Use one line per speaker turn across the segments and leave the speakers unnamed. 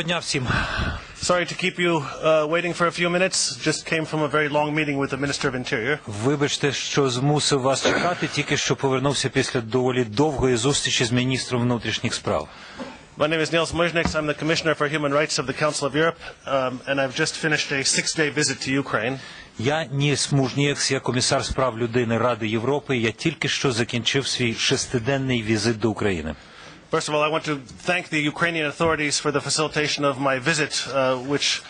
Доброго дня всім.
Sorry to keep you uh, waiting for a few minutes. Just came from a very long meeting with the Minister of Interior.
Вибачте, що змусив вас чекати, тільки що повернувся після доволі довгої зустрічі з міністром внутрішніх справ.
My name is Niels Muzniks. I'm the Commissioner for Human Rights of the Council of Europe, um, and I've just finished a six-day visit to Ukraine.
Я Ніс Мужнієкс, я комісар з прав людини Ради Європи. Я тільки що закінчив свій шестиденний візит до України.
First of all, I want to thank the Ukrainian authorities for the facilitation of my visit, uh, which,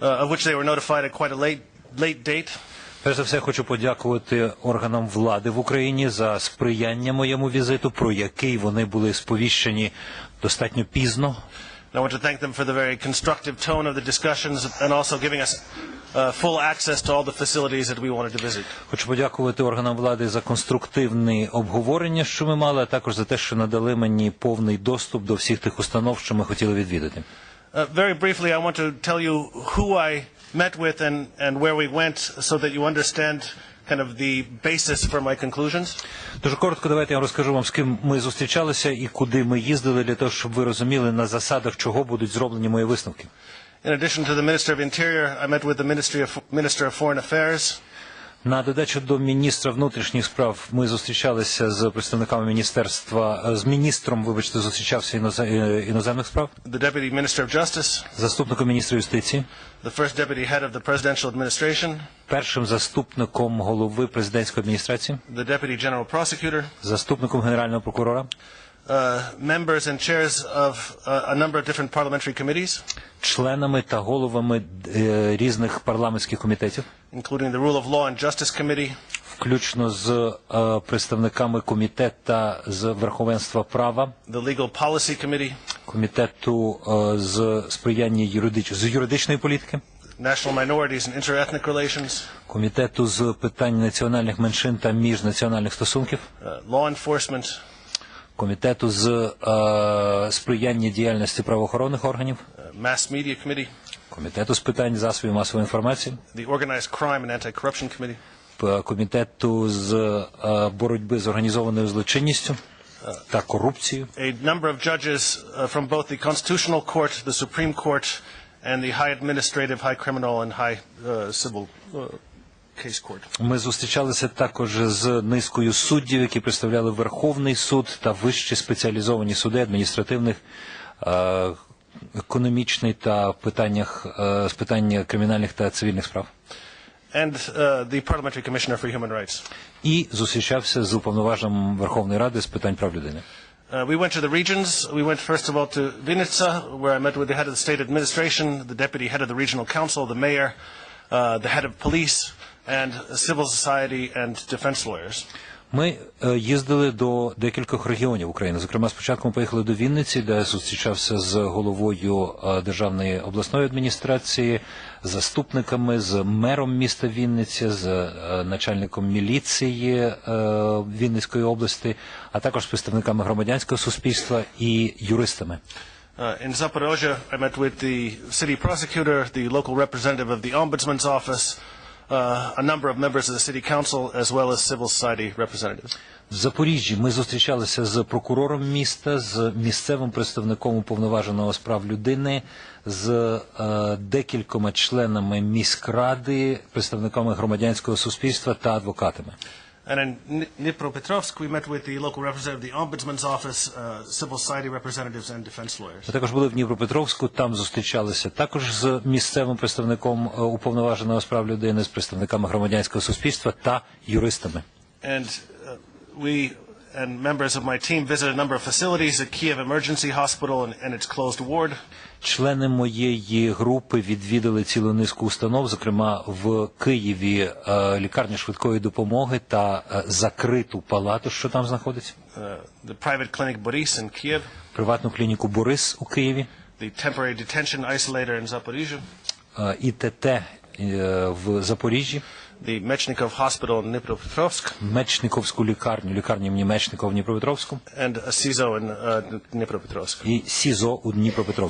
uh, of which they were notified at quite a late, late date.
Перш за все, хочу подякувати органам влади в Україні за сприяння моєму візиту, про який вони були сповіщені достатньо пізно.
And I want to thank them for the very constructive tone of the discussions and also giving us uh, full access to all the facilities that we wanted to visit.
Хочу подякувати органам влади за конструктивне обговорення, що ми мали, а також за те, що надали мені повний доступ до всіх тих установ, що ми хотіли відвідати.
Uh, very briefly, I want to tell you who I met with and, and where we went so that you understand kind of the basis for my conclusions.
Дуже коротко, давайте я розкажу вам, з ким ми зустрічалися і куди ми їздили, для того, щоб ви розуміли на засадах, чого будуть зроблені мої висновки.
In addition to the Minister of Interior, I met with the Ministry of, Minister of Foreign Affairs,
На додачу до міністра внутрішніх справ ми зустрічалися з представниками міністерства, з міністром, вибачте, зустрічався е, іноземних справ,
the Deputy Minister of Justice,
заступником міністра юстиції,
the First Deputy Head of the Presidential Administration,
першим заступником голови президентської адміністрації,
the Deputy General Prosecutor,
заступником генерального прокурора,
members and chairs of uh, a number of different parliamentary committees,
членами та головами е, різних парламентських комітетів,
including the Rule of Law and Justice Committee,
включно з е, представниками комітета з верховенства права,
the Legal Policy Committee,
комітету е, з сприяння юридич... з юридичної політики,
National Minorities and Interethnic Relations,
комітету з питань національних меншин та міжнаціональних стосунків,
uh, Law Enforcement,
комітету з е, сприяння діяльності правоохоронних органів,
uh, Mass Media Committee,
комітету з питань засобів масової інформації,
the Organized Crime and Anti-Corruption Committee,
п- комітету з е, боротьби з організованою злочинністю та корупцією.
a number of judges uh, from both the Constitutional Court, the Supreme Court, and the High Administrative, High Criminal, and High uh, Civil uh.
Ми зустрічалися також з низкою суддів, які представляли Верховний суд та вищі спеціалізовані суди адміністративних, е, економічний та питаннях е, з питання кримінальних та цивільних справ.
And uh, the Parliamentary Commissioner for Human Rights.
І зустрічався з уповноваженим Верховної Ради з питань прав людини.
Uh, we went to the regions. We went first of all to Vinica, where I met with the head of the state administration, the deputy head of the regional council, the mayor, uh, the head of police, and civil society and defense lawyers.
Ми е, їздили до декількох регіонів України. Зокрема, спочатку ми поїхали до Вінниці, де я зустрічався з головою е, державної обласної адміністрації, заступниками, з мером міста Вінниці, з е, начальником міліції е, Вінницької області, а також з представниками громадянського суспільства і юристами.
Uh, in Zaporozhye, I met with the city prosecutor, the local representative of the ombudsman's office, uh, a number of members of the city council, as well as civil society representatives.
В Запоріжжі ми зустрічалися з прокурором міста, з місцевим представником уповноваженого з прав людини, з е, декількома членами міськради, представниками громадянського суспільства та адвокатами.
And in Dnipropetrovsk, we met with the local representative of the ombudsman's office, uh, civil society representatives, and defense lawyers.
Ми також були в Дніпропетровську, там зустрічалися також з місцевим представником е, уповноваженого з прав людини, з представниками громадянського суспільства та юристами.
And uh, we and members of my team visited a number of facilities, the Kiev Emergency Hospital and, and its closed ward,
Члени моєї групи відвідали цілу низку установ, зокрема в Києві е, лікарня швидкої допомоги та е, закриту палату, що там знаходиться,
uh, the private clinic Boris in Kiev,
приватну клініку Борис у Києві,
the temporary detention isolator in Zaporizhia,
е, ІТТ е, в Запоріжжі,
the Mechnikov Hospital in Dnipropetrovsk,
Мечниковську лікарню, лікарню імені Мечникова в Дніпропетровську
and a CISO in uh, Dnipropetrovsk.
і СІЗО у Дніпропетровську.